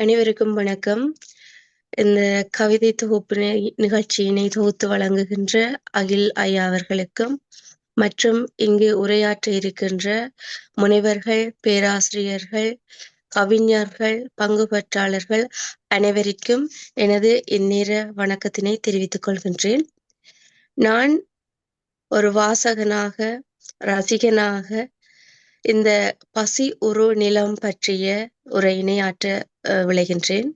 அனைவருக்கும் வணக்கம். இந்த கவிதை தொகுப்பு நிகழ்ச்சியினை தொகுத்து வழங்குகின்ற அகில் ஐயா அவர்களுக்கும், மற்றும் இங்கு உரையாற்ற இருக்கின்ற முனைவர்கள், பேராசிரியர்கள், கவிஞர்கள், பங்கு பெற்றாளர்கள் அனைவருக்கும் எனது இந்நேர வணக்கத்தினை தெரிவித்துக் கொள்கின்றேன். நான் ஒரு வாசகனாக, ரசிகனாக இந்த பசி உரு நிலம் பற்றிய உரையினை ஆற்ற விளைகின்றேன்.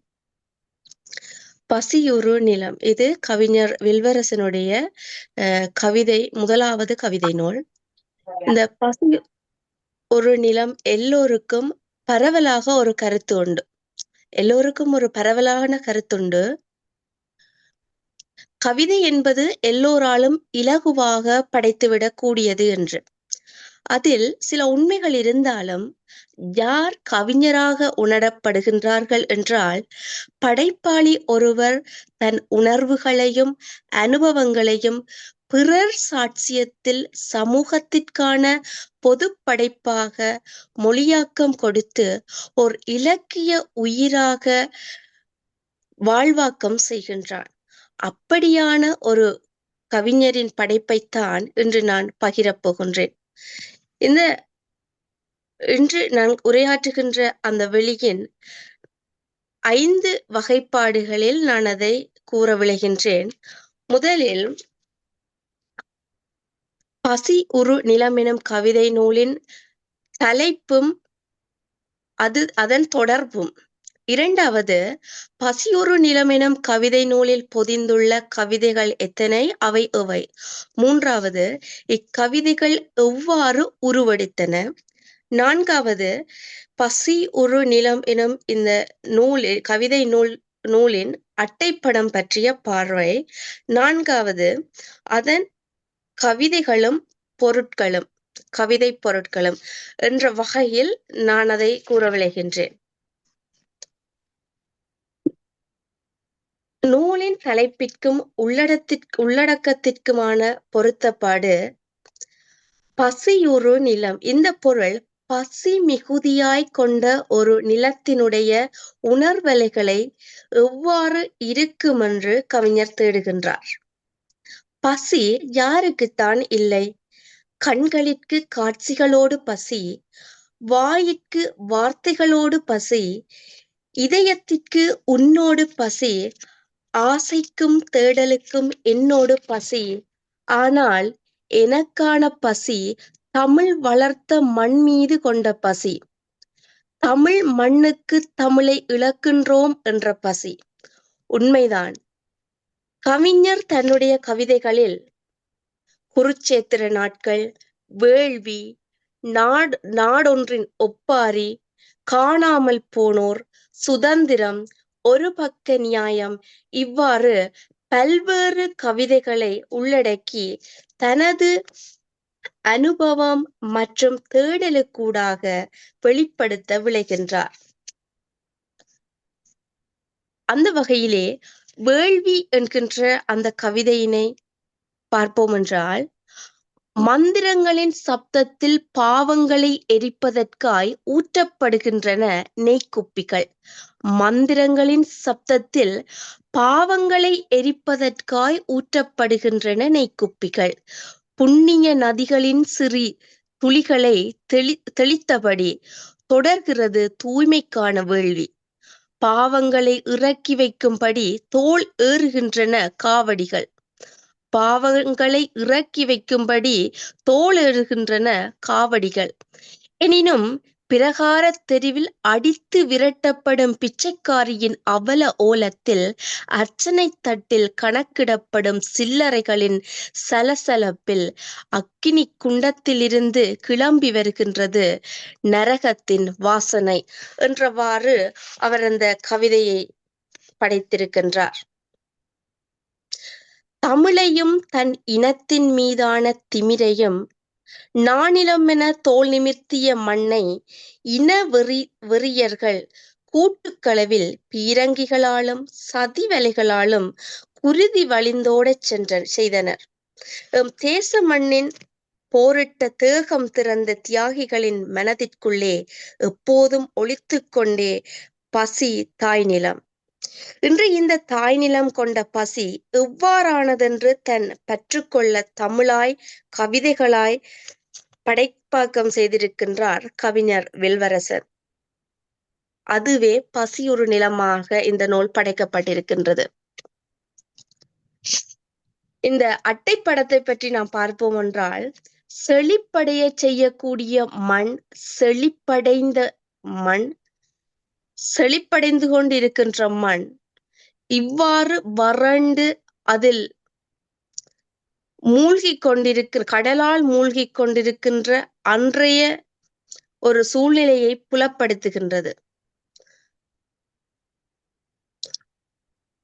பசியுறு நிலம் இது கவிஞர் வில்வரசனுடைய கவிதை முதலாவது கவிதை நூல். இந்த பசி ஒரு நிலம் எல்லோருக்கும் பரவலாக ஒரு கருத்து உண்டு. எல்லோருக்கும் ஒரு பரவலான கருத்துண்டு. கவிதை என்பது எல்லோராலும் இலகுவாக படைத்துவிடக் கூடியது என்று. அதில் சில உண்மைகள் இருந்தாலும், யார் கவிஞராக உணரப்படுகின்றார்கள் என்றால், படைப்பாளி ஒருவர் தன் உணர்வுகளையும், அனுபவங்களையும் பிறர் சாட்சியத்தில் சமூகத்திற்கான பொது படைப்பாக மொழியாக்கம் கொடுத்து, ஒரு இலக்கிய உயிராக வாழ்வாக்கம் செய்கின்றான். அப்படியான ஒரு கவிஞரின் படைப்பைத்தான் இன்று நான் பகிரப் போகின்றேன். இந்த இன்று நான் உரையாற்றுகின்ற அந்த வெளியின் ஐந்து வகைப்பாடுகளில் நான் அதை கூற விளைகின்றேன் முதலில் பசி உரு நிலம் எனும் கவிதை நூலின் தலைப்பும், அது அதன் தொடர்பும். இரண்டாவது பசியொரு நிலமெனும் கவிதை நூலில் பொதிந்துள்ள கவிதைகள் எத்தனை? அவை எவை? மூன்றாவது இக்கவிதைகள் எவ்வாறு உருவெடுத்தன? நான்காவது பசி உரு நிலம் எனும் இந்த நூலில் கவிதை நூல் நூலின் அட்டைப்படம் பற்றிய பார்வை. நான்காவது அதன் கவிதைகளும், பொருட்களும் கவிதை பொருட்களும் என்ற வகையில் நான் அதை கூற விளைகின்றேன் நூலின் தலைப்பிற்கும், உள்ளடத்திற்கு உள்ளடக்கத்திற்குமான பொருத்தப்பாடு பசியுறு நிலம் இந்த பொருள் பசி மிகுதியாய்க் கொண்ட ஒரு நிலத்தினுடைய உணர்வலைகளை எவ்வாறு இருக்குமென்று கவிஞர் தேடுகின்றார். பசி யாருக்குத்தான் இல்லை? கண்களிற்கு காட்சிகளோடு பசி, வாயிற்கு வார்த்தைகளோடு பசி, இதயத்திற்கு உன்னோடு பசி, ஆசைக்கும் தேடலுக்கும் என்னோடு பசி. ஆனால் எனக்கான பசி தமிழ் வளர்த்த மண் மீது கொண்ட பசி. தமிழ் மண்ணுக்கு தமிழை இழக்கின்றோம் என்ற பசி. உண்மைதான். கவிஞர் தன்னுடைய கவிதைகளில் குருச்சேத்திர நாட்கள், வேள்வி, நாடு நாடொன்றின் ஒப்பாரி, காணாமல் போனோர், சுதந்திரம், ஒரு பக்க நியாயம் இவ்வாறு பல்வேறு கவிதைகளை உள்ளடக்கி, தனது அனுபவம் மற்றும் தேடலுக்கூடாக வெளிப்படுத்த விளைகின்றார் அந்த வகையிலே வேள்வி என்கின்ற அந்த கவிதையினை பார்ப்போம் என்றால் மந்திரங்களின் சப்தத்தில் பாவங்களை எரிப்பதற்காய் ஊற்றப்படுகின்றன நெய்க்குப்பிகள். மந்திரங்களின் சப்தத்தில் பாவங்களை எரிப்பதற்காய் ஊற்றப்படுகின்றன நெய்க்குப்பிகள். புண்ணிய நதிகளின் சிறி துளிகளை தெளி தெளித்தபடி தொடர்கிறது தூய்மைக்கான வேள்வி. பாவங்களை இறக்கி வைக்கும்படி தோல் ஏறுகின்றன காவடிகள். பாவங்களை இறக்கி வைக்கும்படி தோல் ஏறுகின்றன காவடிகள். எனினும் பிரகாரத் தெருவில் அடித்து விரட்டப்படும் பிச்சைக்காரியின் அவல ஓலத்தில், அர்ச்சனை தட்டில் கணக்கிடப்படும் சில்லறைகளின் சலசலப்பில், அக்கினி குண்டத்திலிருந்து கிளம்பி வருகின்றது நரகத்தின் வாசனை என்றவாறு அவர் அந்த கவிதையை படைத்திருக்கின்றார். தமிழையும், தன் இனத்தின் மீதான திமிரையும், நானிலமென தோல் நிமிர்த்திய மண்ணை இன வெறி வெறியர்கள் கூட்டுக்களவில் பீரங்கிகளாலும், சதி வலைகளாலும் குருதி வழிந்தோடச் சென்ற செய்தனர். எம் தேச மண்ணின் போரிட்ட தேகம் திறந்த தியாகிகளின் மனதிற்குள்ளே எப்போதும் ஒளித்துக் கொண்டே பசி தாய் நிலம் இன்று இந்த தாய் நிலம் கொண்ட பசி எவ்வாறானதென்று தன் பற்றுக்கொள்ள தமிழாய் கவிதைகளாய் படைப்பாக்கம் செய்திருக்கின்றார் கவிஞர் வில்வரசர். அதுவே பசி ஒரு நிலமாக இந்த நூல் படைக்கப்பட்டிருக்கின்றது. இந்த அட்டை படத்தை பற்றி நாம் பார்ப்போம் என்றால் செழிப்படைய செய்யக்கூடிய மண் செழிப்படைந்த மண் செழிப்படைந்து கொண்டிருக்கின்ற மண். இவ்வாறு வறண்டு அதில் மூழ்கி கொண்டிருக்கிற கடலால் மூழ்கி கொண்டிருக்கின்ற அன்றைய ஒரு சூழ்நிலையை புலப்படுத்துகின்றது.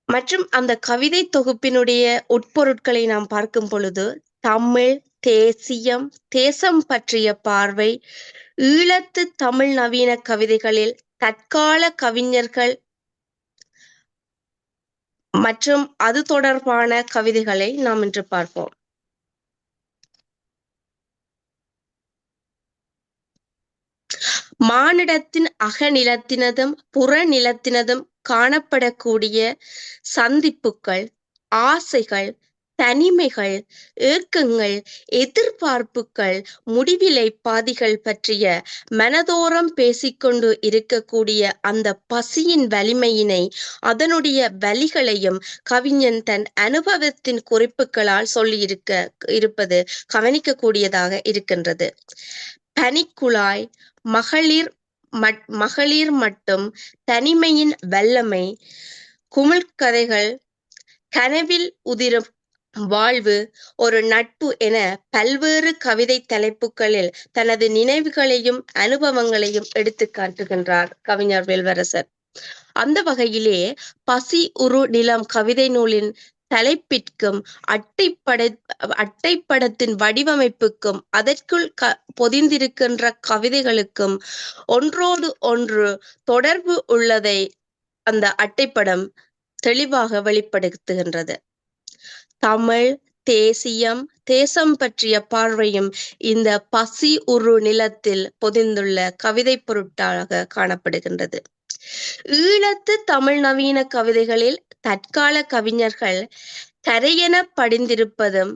மற்றும் அந்த கவிதை தொகுப்பினுடைய உட்பொருட்களை நாம் பார்க்கும் பொழுது தமிழ் தேசியம் தேசம் பற்றிய பார்வை ஈழத்து தமிழ் நவீன கவிதைகளில் தற்கால கவிஞர்கள் மற்றும் அது தொடர்பான கவிதைகளை நாம் இன்று பார்ப்போம். மானிடத்தின் அகநிலத்தினதும் புறநிலத்தினதும் காணப்படக்கூடிய சந்திப்புகள் ஆசைகள் தனிமைகள் ஏக்கங்கள் எதிர்பார்ப்புகள் முடிவிலை பாதிகள் பற்றிய மனதோரம் பேசிக்கொண்டு இருக்கக்கூடிய அந்த பசியின் வலிமையினை அதனுடைய வலிகளையும் கவிஞன் தன் அனுபவத்தின் குறிப்புகளால் சொல்லியிருக்க இருப்பது கவனிக்கக்கூடியதாக இருக்கின்றது. பனிக்குழாய் மகளிர் மகளிர் மட்டும் தனிமையின் வல்லமை குமிழ்கதைகள் கனவில் உதிரும் வாழ்வு ஒரு நட்பு என பல்வேறு கவிதை தலைப்புகளில் தனது நினைவுகளையும் அனுபவங்களையும் எடுத்து காட்டுகின்றார் கவிஞர் வேல்வரசர். அந்த வகையிலே பசி உரு நிலம் கவிதை நூலின் தலைப்பிற்கும் அட்டைப்பட அட்டைப்படத்தின் வடிவமைப்புக்கும் அதற்குள் க பொதிந்திருக்கின்ற கவிதைகளுக்கும் ஒன்றோடு ஒன்று தொடர்பு உள்ளதை அந்த அட்டைப்படம் தெளிவாக வெளிப்படுத்துகின்றது. தமிழ் தேசியம் தேசம் பற்றிய பார்வையும் இந்த பசி உரு நிலத்தில் பொதிந்துள்ள கவிதை பொருட்டாக காணப்படுகின்றது. ஈழத்து தமிழ் நவீன கவிதைகளில் தற்கால கவிஞர்கள் கரையென படிந்திருப்பதும்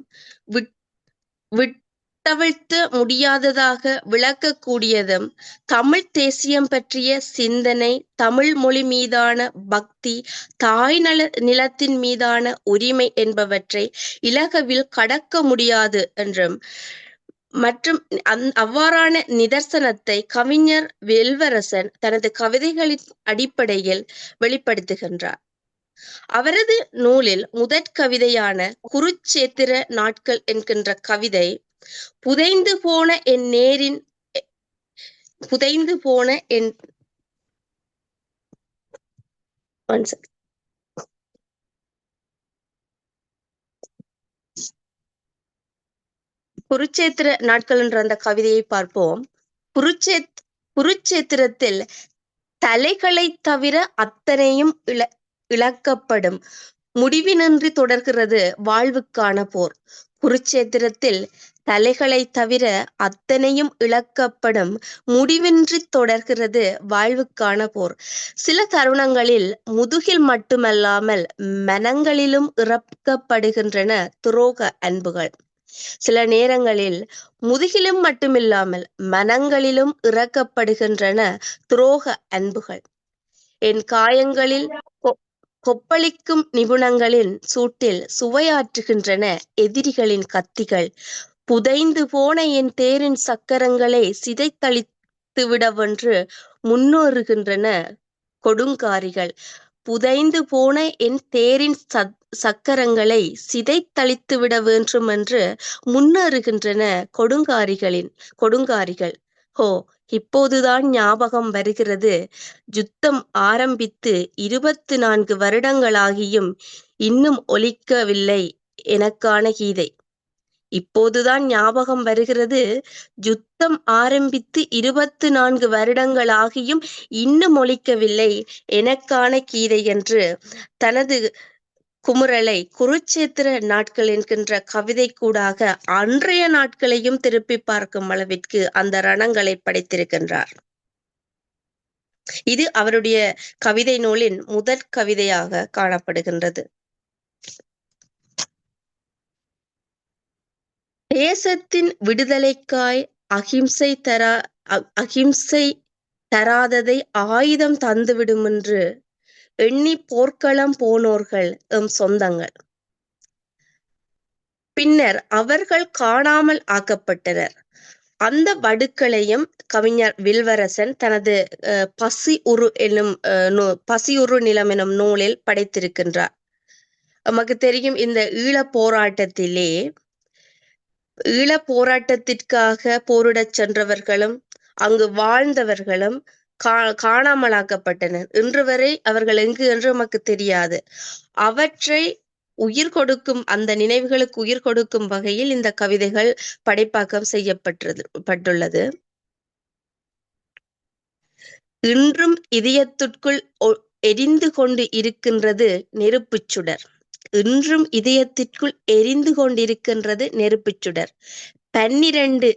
விட் விட்டவிழ்த்து முடியாததாக விளக்கக்கூடியதும் தமிழ் தேசியம் பற்றிய சிந்தனை தமிழ் மொழி மீதான பக்தி தாய் நல நிலத்தின் மீதான உரிமை என்பவற்றை இலகவில் கடக்க முடியாது என்றும் மற்றும் அந் அவ்வாறான நிதர்சனத்தை கவிஞர் வெல்வரசன் தனது கவிதைகளின் அடிப்படையில் வெளிப்படுத்துகின்றார். அவரது நூலில் முதற் கவிதையான குருச்சேத்திர நாட்கள் என்கின்ற கவிதை புதைந்து போன என் நேரின் புதைந்து போன என் குருச்சேத்திர நாட்கள் என்ற அந்த கவிதையை பார்ப்போம். குருச்சே குருச்சேத்திரத்தில் தலைகளை தவிர அத்தனையும் இழ இழக்கப்படும். முடிவினின்றி தொடர்கிறது வாழ்வுக்கான போர். குருச்சேத்திரத்தில் தலைகளை தவிர அத்தனையும் இழக்கப்படும் முடிவின்றி தொடர்கிறது வாழ்வுக்கான போர். சில தருணங்களில் முதுகில் மட்டுமல்லாமல் மனங்களிலும் இறக்கப்படுகின்றன துரோக அன்புகள். சில நேரங்களில் முதுகிலும் மட்டுமில்லாமல் மனங்களிலும் இறக்கப்படுகின்றன துரோக அன்புகள். என் காயங்களில் கொப்பளிக்கும் நிபுணங்களின் சூட்டில் சுவையாற்றுகின்றன எதிரிகளின் கத்திகள். புதைந்து போன என் தேரின் சக்கரங்களை சிதைத்தளித்து விடவென்று முன்னோறுகின்றன கொடுங்காரிகள். புதைந்து போன என் தேரின் சக்கரங்களை சிதைத்தளித்து விட வேண்டும் என்று முன்னேறுகின்றன கொடுங்காரிகளின் கொடுங்காரிகள். ஹோ இப்போதுதான் ஞாபகம் வருகிறது. யுத்தம் ஆரம்பித்து இருபத்து நான்கு வருடங்களாகியும் இன்னும் ஒலிக்கவில்லை எனக்கான கீதை. இப்போதுதான் ஞாபகம் வருகிறது. யுத்தம் ஆரம்பித்து இருபத்து நான்கு வருடங்களாகியும் இன்னும் ஒழிக்கவில்லை. எனக்கான கீதை என்று தனது குமுறலை குருச்சேத்திர நாட்கள் என்கின்ற கவிதை கூடாக அன்றைய நாட்களையும் திருப்பி பார்க்கும் அளவிற்கு அந்த ரணங்களை படைத்திருக்கின்றார். இது அவருடைய கவிதை நூலின் முதற் கவிதையாக காணப்படுகின்றது. தேசத்தின் விடுதலைக்காய் அகிம்சை தரா அகிம்சை தராததை ஆயுதம் தந்துவிடுமென்று எண்ணி போர்க்களம் போனோர்கள் எம் சொந்தங்கள். பின்னர் அவர்கள் காணாமல் ஆக்கப்பட்டனர். அந்த வடுக்களையும் கவிஞர் வில்வரசன் தனது பசி உரு என்னும் பசி உரு நிலம் எனும் நூலில் படைத்திருக்கின்றார். நமக்கு தெரியும் இந்த ஈழ போராட்டத்திலே ஈழ போராட்டத்திற்காக போரிடச் சென்றவர்களும் அங்கு வாழ்ந்தவர்களும் கா காணாமலாக்கப்பட்டனர் இன்று வரை அவர்கள் எங்கு என்று நமக்கு தெரியாது. அவற்றை உயிர் கொடுக்கும் அந்த நினைவுகளுக்கு உயிர் கொடுக்கும் வகையில் இந்த கவிதைகள் படைப்பாக்கம் செய்யப்பட்டது பட்டுள்ளது. இன்றும் இதயத்திற்குள் எரிந்து கொண்டு இருக்கின்றது நெருப்புச் சுடர். இன்றும் இதயத்திற்குள் எரிந்து கொண்டிருக்கின்றது நெருப்புச் சுடர். பன்னிரண்டு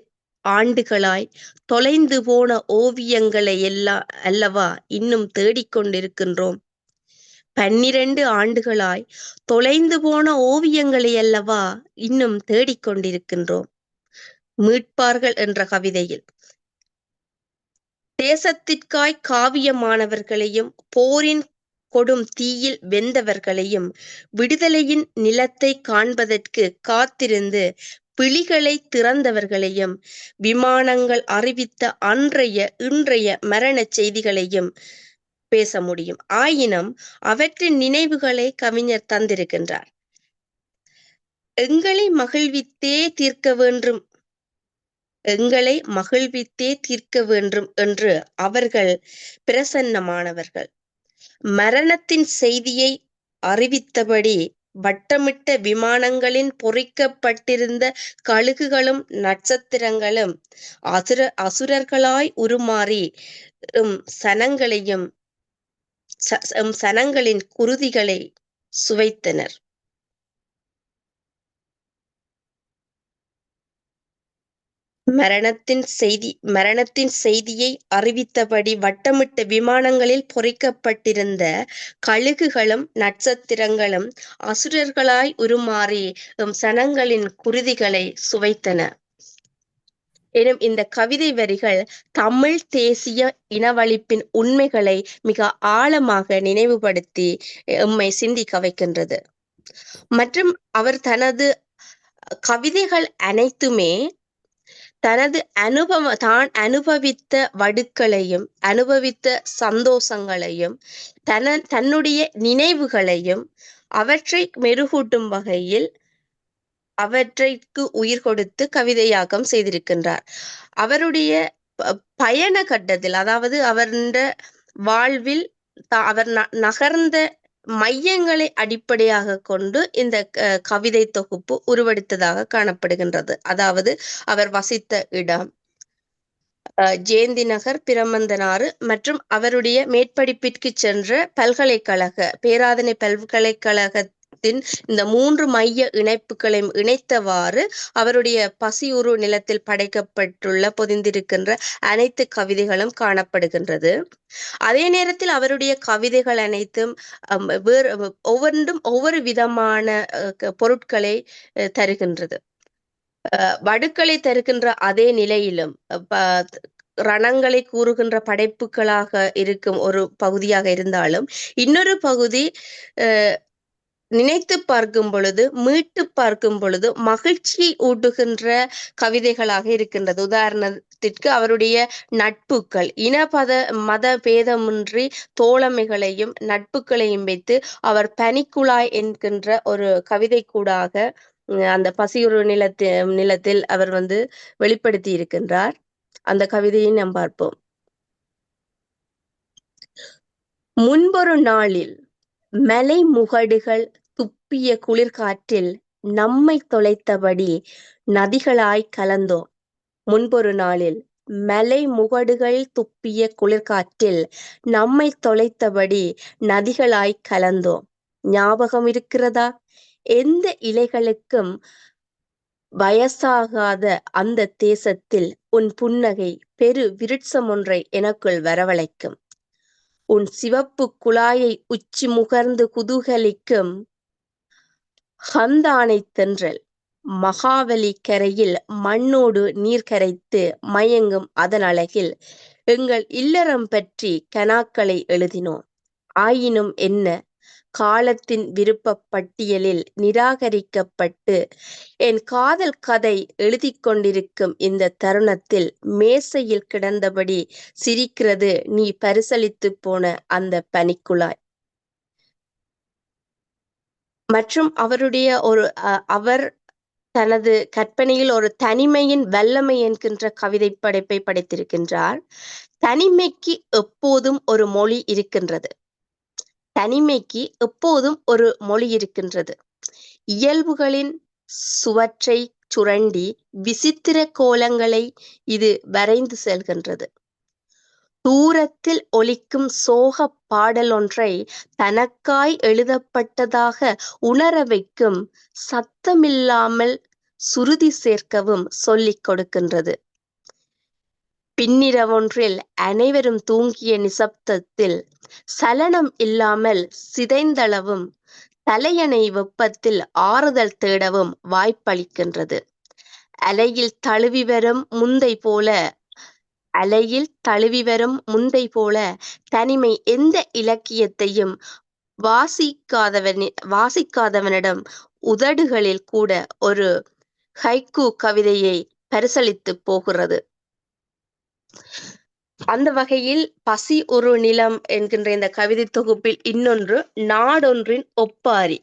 ஆண்டுகளாய் தொலைந்து போன ஓவியங்களை எல்லா அல்லவா இன்னும் தேடிக்கொண்டிருக்கின்றோம் பன்னிரண்டு ஆண்டுகளாய் தொலைந்து போன ஓவியங்களை அல்லவா இன்னும் தேடிக்கொண்டிருக்கின்றோம் மீட்பார்கள் என்ற கவிதையில். தேசத்திற்காய் காவியமானவர்களையும் போரின் கொடும் தீயில் வெந்தவர்களையும் விடுதலையின் நிலத்தை காண்பதற்கு காத்திருந்து பிழிகளை திறந்தவர்களையும் விமானங்கள் அறிவித்த அன்றைய இன்றைய மரண செய்திகளையும் பேச முடியும். ஆயினும் அவற்றின் நினைவுகளை கவிஞர் தந்திருக்கின்றார். எங்களை மகிழ்வித்தே தீர்க்க வேண்டும் எங்களை மகிழ்வித்தே தீர்க்க வேண்டும் என்று அவர்கள் பிரசன்னமானவர்கள். மரணத்தின் செய்தியை அறிவித்தபடி வட்டமிட்ட விமானங்களின் பொறிக்கப்பட்டிருந்த கழுகுகளும் நட்சத்திரங்களும் அசுர அசுரர்களாய் உருமாறி சனங்களையும் சனங்களின் குருதிகளை சுவைத்தனர். மரணத்தின் செய்தி மரணத்தின் செய்தியை அறிவித்தபடி வட்டமிட்ட விமானங்களில் பொறிக்கப்பட்டிருந்த கழுகுகளும் நட்சத்திரங்களும் அசுரர்களாய் உருமாறி எம் சனங்களின் குருதிகளை சுவைத்தன. எனும் இந்த கவிதை வரிகள் தமிழ் தேசிய இனவழிப்பின் உண்மைகளை மிக ஆழமாக நினைவுபடுத்தி எம்மை சிந்திக்க வைக்கின்றது. மற்றும் அவர் தனது கவிதைகள் அனைத்துமே தனது அனுபவ தான் அனுபவித்த வடுக்களையும் அனுபவித்த சந்தோஷங்களையும் தன தன்னுடைய நினைவுகளையும் அவற்றை மெருகூட்டும் வகையில் அவற்றைக்கு உயிர் கொடுத்து கவிதையாக்கம் செய்திருக்கின்றார். அவருடைய பயண கட்டத்தில் அதாவது அவருடைய வாழ்வில் அவர் நகர்ந்த மையங்களை அடிப்படையாக கொண்டு இந்த கவிதை தொகுப்பு உருவெடுத்ததாக காணப்படுகின்றது. அதாவது அவர் வசித்த இடம் ஜெயந்தி நகர் பிரமந்தனாறு மற்றும் அவருடைய மேற்படிப்பிற்கு சென்ற பல்கலைக்கழக பேராதனை பல்கலைக்கழக இந்த மூன்று மைய இணைப்புகளையும் இணைத்தவாறு அவருடைய பசியுரு நிலத்தில் படைக்கப்பட்டுள்ள பொதிந்திருக்கின்ற அனைத்து கவிதைகளும் காணப்படுகின்றது. அதே நேரத்தில் அவருடைய கவிதைகள் அனைத்தும் வேறு ஒவ்வொன்றும் ஒவ்வொரு விதமான பொருட்களை தருகின்றது. வடுக்களை தருகின்ற அதே நிலையிலும் ரணங்களை கூறுகின்ற படைப்புகளாக இருக்கும் ஒரு பகுதியாக இருந்தாலும் இன்னொரு பகுதி நினைத்து பார்க்கும் பொழுது மீட்டு பார்க்கும் பொழுது மகிழ்ச்சி ஊட்டுகின்ற கவிதைகளாக இருக்கின்றது. உதாரணத்திற்கு அவருடைய நட்புக்கள். இனபத மத பேதமின்றி தோழமைகளையும் நட்புகளையும் வைத்து அவர் பனிக்குழாய் என்கின்ற ஒரு கவிதை கூடாக அந்த பசியுறு நிலத்தி நிலத்தில் அவர் வந்து வெளிப்படுத்தி இருக்கின்றார். அந்த கவிதையை நாம் பார்ப்போம். முன்பொரு நாளில் மலை முகடுகள் துப்பிய குளிர்காற்றில் நம்மை தொலைத்தபடி நதிகளாய் கலந்தோம். முன்பொரு நாளில் மலை முகடுகள் துப்பிய குளிர்காற்றில் நம்மை தொலைத்தபடி நதிகளாய் கலந்தோம். ஞாபகம் இருக்கிறதா? எந்த இலைகளுக்கும் வயசாகாத அந்த தேசத்தில் உன் புன்னகை பெரு விருட்சம் ஒன்றை எனக்குள் வரவழைக்கும். உன் சிவப்புக் குழாயை உச்சி முகர்ந்து குதூகலிக்கும். ஹந்தானை தென்றல். மகாவலி கரையில் மண்ணோடு நீர் கரைத்து மயங்கும் அதன் அழகில் எங்கள் இல்லறம் பற்றி கனாக்களை எழுதினோம். ஆயினும் என்ன? காலத்தின் விருப்ப பட்டியலில் நிராகரிக்கப்பட்டு என் காதல் கதை எழுதிக் கொண்டிருக்கும் இந்த தருணத்தில் மேசையில் கிடந்தபடி சிரிக்கிறது நீ பரிசளித்துப் போன அந்த பனிக்குழாய். மற்றும் அவருடைய ஒரு அவர் தனது கற்பனையில் ஒரு தனிமையின் வல்லமை என்கின்ற கவிதை படைப்பை படைத்திருக்கின்றார். தனிமைக்கு எப்போதும் ஒரு மொழி இருக்கின்றது. தனிமைக்கு எப்போதும் ஒரு மொழி இருக்கின்றது. இயல்புகளின் சுவற்றை சுரண்டி விசித்திர கோலங்களை இது வரைந்து செல்கின்றது. தூரத்தில் ஒலிக்கும் சோக பாடல் ஒன்றை தனக்காய் எழுதப்பட்டதாக உணர வைக்கும் சத்தமில்லாமல் சுருதி சேர்க்கவும் சொல்லிக் கொடுக்கின்றது. பின்னிரவொன்றில் அனைவரும் தூங்கிய நிசப்தத்தில் சலனம் இல்லாமல் சிதைந்தளவும் தலையணை வெப்பத்தில் ஆறுதல் தேடவும் வாய்ப்பளிக்கின்றது. அலையில் தழுவி வரும் முந்தை போல அலையில் தழுவி வரும் முந்தை போல தனிமை எந்த இலக்கியத்தையும் வாசிக்காதவனி வாசிக்காதவனிடம் உதடுகளில் கூட ஒரு ஹைக்கூ கவிதையை பரிசளித்து போகிறது. அந்த வகையில் பசி ஒரு நிலம் என்கின்ற இந்த கவிதை தொகுப்பில் இன்னொன்று நாடொன்றின் ஒப்பாரி.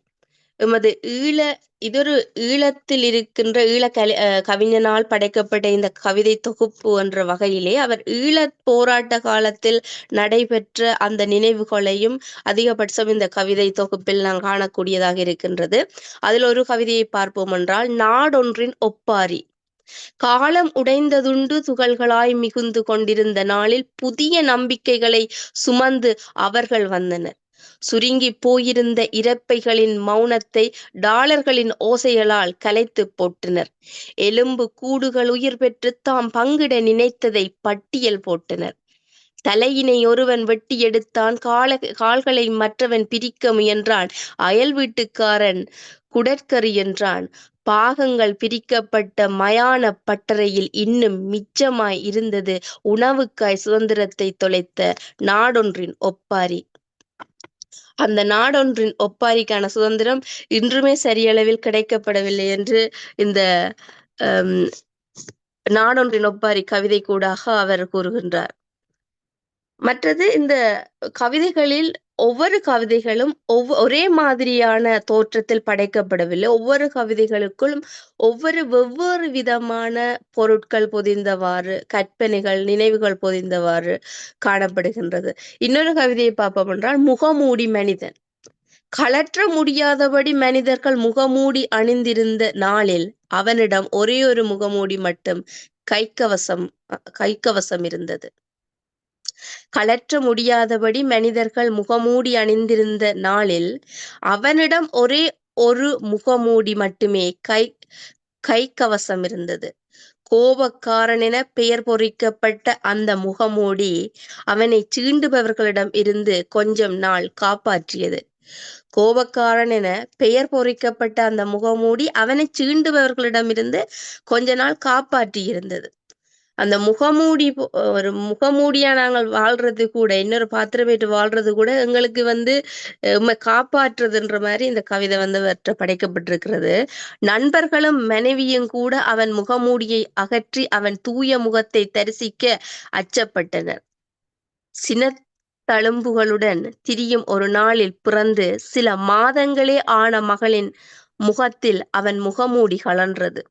எமது ஈழ இதொரு ஈழத்தில் இருக்கின்ற ஈழ கலி கவிஞனால் படைக்கப்பட்ட இந்த கவிதை தொகுப்பு என்ற வகையிலே அவர் ஈழ போராட்ட காலத்தில் நடைபெற்ற அந்த நினைவுகளையும் அதிகபட்சம் இந்த கவிதை தொகுப்பில் நாம் காணக்கூடியதாக இருக்கின்றது. அதில் ஒரு கவிதையை பார்ப்போம் என்றால் நாடொன்றின் ஒப்பாரி. காலம் உடைந்ததுண்டு துகள்களாய் மிகுந்து கொண்டிருந்த நாளில் புதிய நம்பிக்கைகளை சுமந்து அவர்கள் வந்தனர். சுருங்கி போயிருந்த இறப்பைகளின் மௌனத்தை டாலர்களின் ஓசைகளால் கலைத்து போட்டனர் எலும்பு கூடுகள் உயிர் பெற்று தாம் பங்கிட நினைத்ததை பட்டியல் போட்டனர். தலையினை ஒருவன் வெட்டி எடுத்தான் கால கால்களை மற்றவன் பிரிக்க முயன்றான். அயல் வீட்டுக்காரன் குடற்கரி என்றான். பாகங்கள் பிரிக்கப்பட்ட மயான பட்டறையில் இன்னும் மிச்சமாய் இருந்தது. உணவுக்காய் சுதந்திரத்தை தொலைத்த நாடொன்றின் ஒப்பாரி. அந்த நாடொன்றின் ஒப்பாரிக்கான சுதந்திரம் இன்றுமே சரியளவில் கிடைக்கப்படவில்லை என்று இந்த நாடொன்றின் ஒப்பாரி கவிதை கூடாக அவர் கூறுகின்றார். மற்றது இந்த கவிதைகளில் ஒவ்வொரு கவிதைகளும் ஒவ் ஒரே மாதிரியான தோற்றத்தில் படைக்கப்படவில்லை. ஒவ்வொரு கவிதைகளுக்குள்ளும் ஒவ்வொரு வெவ்வேறு விதமான பொருட்கள் பொதிந்தவாறு கற்பனைகள் நினைவுகள் பொதிந்தவாறு காணப்படுகின்றது. இன்னொரு கவிதையை பார்ப்போம் என்றால் முகமூடி மனிதன். கலற்ற முடியாதபடி மனிதர்கள் முகமூடி அணிந்திருந்த நாளில் அவனிடம் ஒரே ஒரு முகமூடி மட்டும் கைக்கவசம் கைக்கவசம் இருந்தது. கலற்ற முடியாதபடி மனிதர்கள் முகமூடி அணிந்திருந்த நாளில் அவனிடம் ஒரே ஒரு முகமூடி மட்டுமே கை கைக்கவசம் இருந்தது. கோபக்காரனென பெயர் பொறிக்கப்பட்ட அந்த முகமூடி அவனை சீண்டுபவர்களிடம் இருந்து கொஞ்சம் நாள் காப்பாற்றியது. கோபக்காரன் என பெயர் பொறிக்கப்பட்ட அந்த முகமூடி அவனை சீண்டுபவர்களிடமிருந்து கொஞ்ச நாள் காப்பாற்றி இருந்தது அந்த முகமூடி ஒரு முகமூடியா நாங்கள் வாழ்றது கூட இன்னொரு பாத்திரம் போயிட்டு வாழ்றது கூட எங்களுக்கு வந்து காப்பாற்றுறதுன்ற மாதிரி இந்த கவிதை வந்து அவற்றை படைக்கப்பட்டிருக்கிறது. நண்பர்களும் மனைவியும் கூட அவன் முகமூடியை அகற்றி அவன் தூய முகத்தை தரிசிக்க அச்சப்பட்டனர். சின தழும்புகளுடன் திரியும் ஒரு நாளில் பிறந்து சில மாதங்களே ஆன மகளின் முகத்தில் அவன் முகமூடி கலன்றது.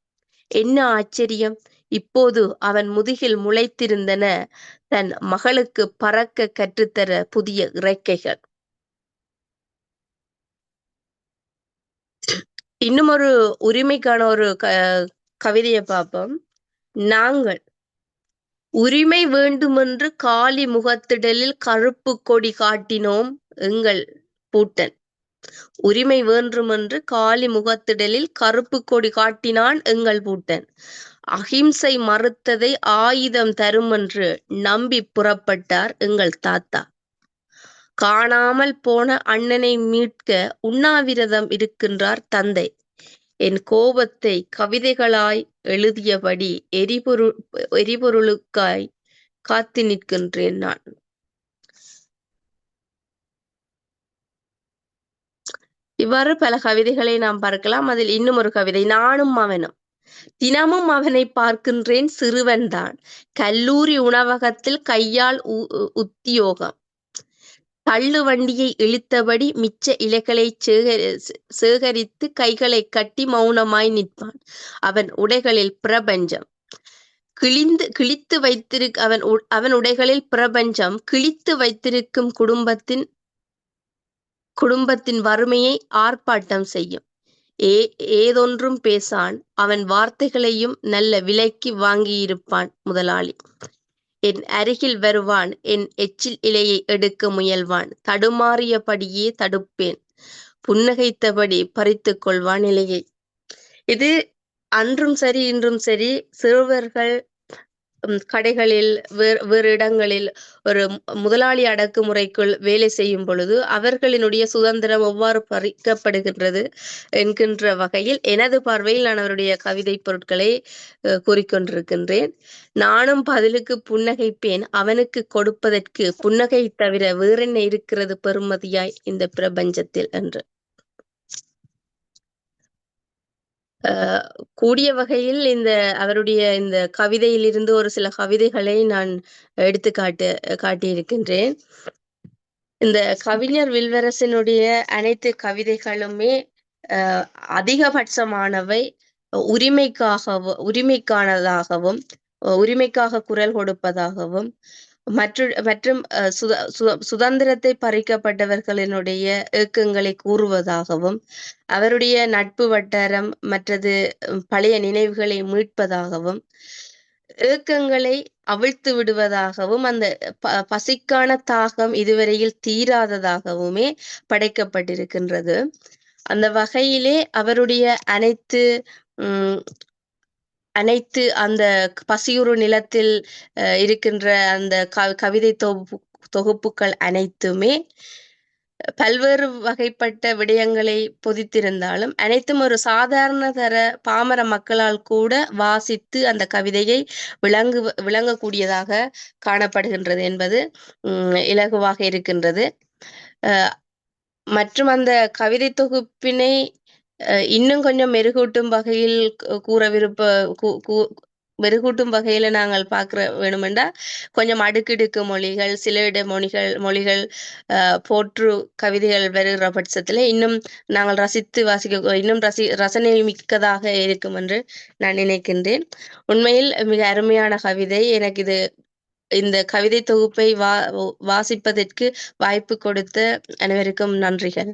என்ன ஆச்சரியம்! இப்போது அவன் முதுகில் முளைத்திருந்தன தன் மகளுக்கு பறக்க கற்றுத்தர புதிய இறக்கைகள். இன்னும் ஒரு உரிமைக்கான ஒரு க கவிதையை பார்ப்போம். நாங்கள் உரிமை வேண்டுமென்று காலி முகத்திடலில் கருப்பு கொடி காட்டினோம் எங்கள் பூட்டன். உரிமை வேண்டுமென்று காலி முகத்திடலில் கருப்பு கொடி காட்டினான் எங்கள் பூட்டன். அகிம்சை மறுத்ததை ஆயுதம் தருமென்று நம்பி புறப்பட்டார் எங்கள் தாத்தா. காணாமல் போன அண்ணனை மீட்க உண்ணாவிரதம் இருக்கின்றார் தந்தை. என் கோபத்தை கவிதைகளாய் எழுதியபடி எரிபொருள் எரிபொருளுக்காய் காத்து நிற்கின்றேன் நான். இவ்வாறு பல கவிதைகளை நாம் பார்க்கலாம். அதில் இன்னும் ஒரு கவிதை நானும் அவனும். தினமும் அவனை பார்க்கின்றேன் சிறுவன்தான். கல்லூரி உணவகத்தில் கையால் உத்தியோகம். தள்ளு வண்டியை இழுத்தபடி மிச்ச இலைகளை சேகரித்து கைகளை கட்டி மௌனமாய் நிற்பான். அவன் உடைகளில் பிரபஞ்சம். கிழிந்து கிழித்து வைத்திருக்க அவன் அவன் உடைகளில் பிரபஞ்சம். கிழித்து வைத்திருக்கும் குடும்பத்தின் குடும்பத்தின் வறுமையை ஆர்ப்பாட்டம் செய்யும். ஏ ஏதொன்றும் பேசான். அவன் வார்த்தைகளையும் நல்ல விலைக்கு வாங்கியிருப்பான் முதலாளி. என் அருகில் வருவான் என் எச்சில் இலையை எடுக்க முயல்வான். தடுமாறியபடியே தடுப்பேன். புன்னகைத்தபடி பறித்து கொள்வான் இலையை இது அன்றும் சரி இன்றும் சரி சிறுவர்கள் கடைகளில் வேறு வேறு இடங்களில் ஒரு முதலாளி அடக்குமுறைக்குள் வேலை செய்யும் பொழுது அவர்களினுடைய சுதந்திரம் எவ்வாறு பறிக்கப்படுகின்றது என்கின்ற வகையில் எனது பார்வையில் நான் அவருடைய கவிதை பொருட்களை கூறிக்கொண்டிருக்கின்றேன். நானும் பதிலுக்கு புன்னகைப்பேன். அவனுக்கு கொடுப்பதற்கு புன்னகை தவிர வேறென்ன இருக்கிறது பெருமதியாய் இந்த பிரபஞ்சத்தில் என்று. கூடிய வகையில் இந்த அவருடைய இந்த கவிதையிலிருந்து ஒரு சில கவிதைகளை நான் எடுத்து காட்டு காட்டியிருக்கின்றேன். இந்த கவிஞர் வில்வரசனுடைய அனைத்து கவிதைகளுமே அதிகபட்சமானவை உரிமைக்காகவும் உரிமைக்கானதாகவும் உரிமைக்காக குரல் கொடுப்பதாகவும் மற்ற மற்றும் சுதந்திரத்தை பறிக்கப்பட்டவர்களினுடைய இயக்கங்களை கூறுவதாகவும் அவருடைய நட்பு வட்டாரம் மற்றது பழைய நினைவுகளை மீட்பதாகவும் ஏக்கங்களை அவிழ்த்து விடுவதாகவும் அந்த பசிக்கான தாகம் இதுவரையில் தீராததாகவுமே படைக்கப்பட்டிருக்கின்றது. அந்த வகையிலே அவருடைய அனைத்து உம் அனைத்து அந்த பசியுறு நிலத்தில் இருக்கின்ற அந்த கவிதை தொகுப்பு தொகுப்புகள் அனைத்துமே பல்வேறு வகைப்பட்ட விடயங்களை பொதித்திருந்தாலும் அனைத்தும் ஒரு சாதாரண தர பாமர மக்களால் கூட வாசித்து அந்த கவிதையை விளங்கு விளங்கக்கூடியதாக காணப்படுகின்றது என்பது இலகுவாக இருக்கின்றது. மற்றும் அந்த கவிதை தொகுப்பினை இன்னும் கொஞ்சம் மெருகூட்டும் வகையில் கூற விருப்ப மெருகூட்டும் வகையில நாங்கள் பார்க்கிற வேணுமெண்டா கொஞ்சம் அடுக்கிடுக்கு மொழிகள் சில இட மொழிகள் மொழிகள் போற்று கவிதைகள் வருகிற பட்சத்துல இன்னும் நாங்கள் ரசித்து வாசிக்க இன்னும் ரசி ரசனை மிக்கதாக இருக்கும் என்று நான் நினைக்கின்றேன். உண்மையில் மிக அருமையான கவிதை. எனக்கு இது இந்த கவிதை தொகுப்பை வா வாசிப்பதற்கு வாய்ப்பு கொடுத்த அனைவருக்கும் நன்றிகள்.